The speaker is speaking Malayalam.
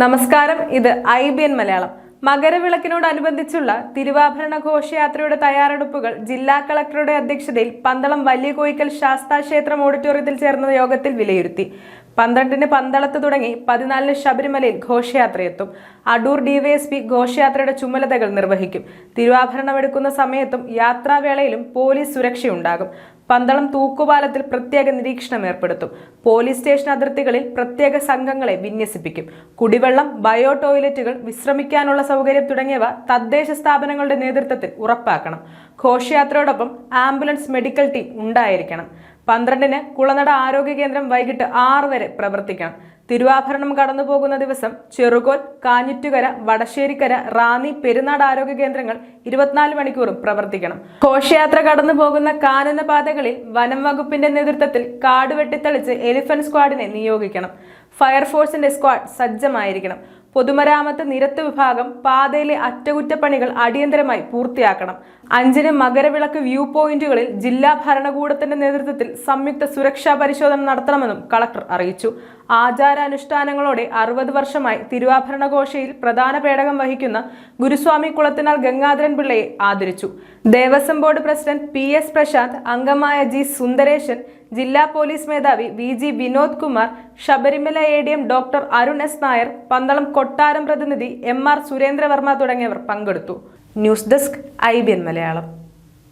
നമസ്കാരം ഇത് ഐ ബി എൻ മലയാളം. മകരവിളക്കിനോടനുബന്ധിച്ചുള്ള തിരുവാഭരണ ഘോഷയാത്രയുടെ തയ്യാറെടുപ്പുകൾ ജില്ലാ കളക്ടറുടെ അധ്യക്ഷതയിൽ പന്തളം വലിയ കോയിക്കൽ ശാസ്താ ക്ഷേത്രം ഓഡിറ്റോറിയത്തിൽ ചേർന്ന യോഗത്തിൽ വിലയിരുത്തി. പന്ത്രണ്ടിന് പന്തളത്ത് തുടങ്ങി പതിനാലിന് ശബരിമലയിൽ ഘോഷയാത്രയെത്തും. അടൂർ ഡിവൈഎസ്പി ഘോഷയാത്രയുടെ ചുമതലകൾ നിർവഹിക്കും. തിരുവാഭരണമെടുക്കുന്ന സമയത്തും യാത്രാവേളയിലും പോലീസ് സുരക്ഷയുണ്ടാകും. പന്തളം തൂക്കുപാലത്തിൽ പ്രത്യേക നിരീക്ഷണം ഏർപ്പെടുത്തും. പോലീസ് സ്റ്റേഷൻ അതിർത്തികളിൽ പ്രത്യേക സംഘങ്ങളെ വിന്യസിപ്പിക്കും. കുടിവെള്ളം ബയോ ടോയ്ലറ്റുകൾ വിശ്രമിക്കാനുള്ള സൗകര്യം തുടങ്ങിയവ തദ്ദേശ സ്ഥാപനങ്ങളുടെ നേതൃത്വത്തിൽ ഉറപ്പാക്കണം. ഘോഷയാത്രയോടൊപ്പം ആംബുലൻസ് മെഡിക്കൽ ടീം ഉണ്ടായിരിക്കണം. പന്ത്രണ്ടിന് കുളനട ആരോഗ്യ കേന്ദ്രം വൈകിട്ട് ആറ് വരെ പ്രവർത്തിക്കണം. തിരുവാഭരണം കടന്നു പോകുന്ന ദിവസം ചെറുകോൽ കാഞ്ഞിറ്റുകര വടശ്ശേരിക്കര റാന്നി പെരുന്നാട് ആരോഗ്യ കേന്ദ്രങ്ങൾ ഇരുപത്തിനാല് മണിക്കൂറും പ്രവർത്തിക്കണം. ഘോഷയാത്ര കടന്നു പോകുന്ന കാനന പാതകളിൽ വനം വകുപ്പിന്റെ നേതൃത്വത്തിൽ കാട് വെട്ടിത്തെളിച്ച് എലിഫന്റ് സ്ക്വാഡിനെ നിയോഗിക്കണം. ഫയർഫോഴ്സിന്റെ സ്ക്വാഡ് സജ്ജമായിരിക്കണം. പൊതുമരാമത്ത് നിരത്ത് വിഭാഗം പാതയിലെ അറ്റകുറ്റപ്പണികൾ അടിയന്തരമായി പൂർത്തിയാക്കണം. അഞ്ചിന് മകരവിളക്ക് വ്യൂ പോയിന്റുകളിൽ ജില്ലാ ഭരണകൂടത്തിന്റെ നേതൃത്വത്തിൽ സംയുക്ത സുരക്ഷാ പരിശോധന നടത്തണമെന്നും കളക്ടർ അറിയിച്ചു. ആചാരാനുഷ്ഠാനങ്ങളോടെ അറുപത് വർഷമായി തിരുവാഭരണ ഘോഷയിൽ പ്രധാന പേടകം വഹിക്കുന്ന ഗുരുസ്വാമി കുളത്തിനാൽ ഗംഗാധരൻ പിള്ളയെ ആദരിച്ചു. Devaswom board president P S Prashanth അംഗമായ ജി സുന്ദരേശൻ ജില്ലാ പോലീസ് മേധാവി V G Vinod Kumar Sabarimala A D M doctor Arun S Nair Pandalam കൊട്ടാരം പ്രതിനിധി എം ആർ സുരേന്ദ്രവർമ്മ തുടങ്ങിയവർ പങ്കെടുത്തു. News desk I B N Malayalam.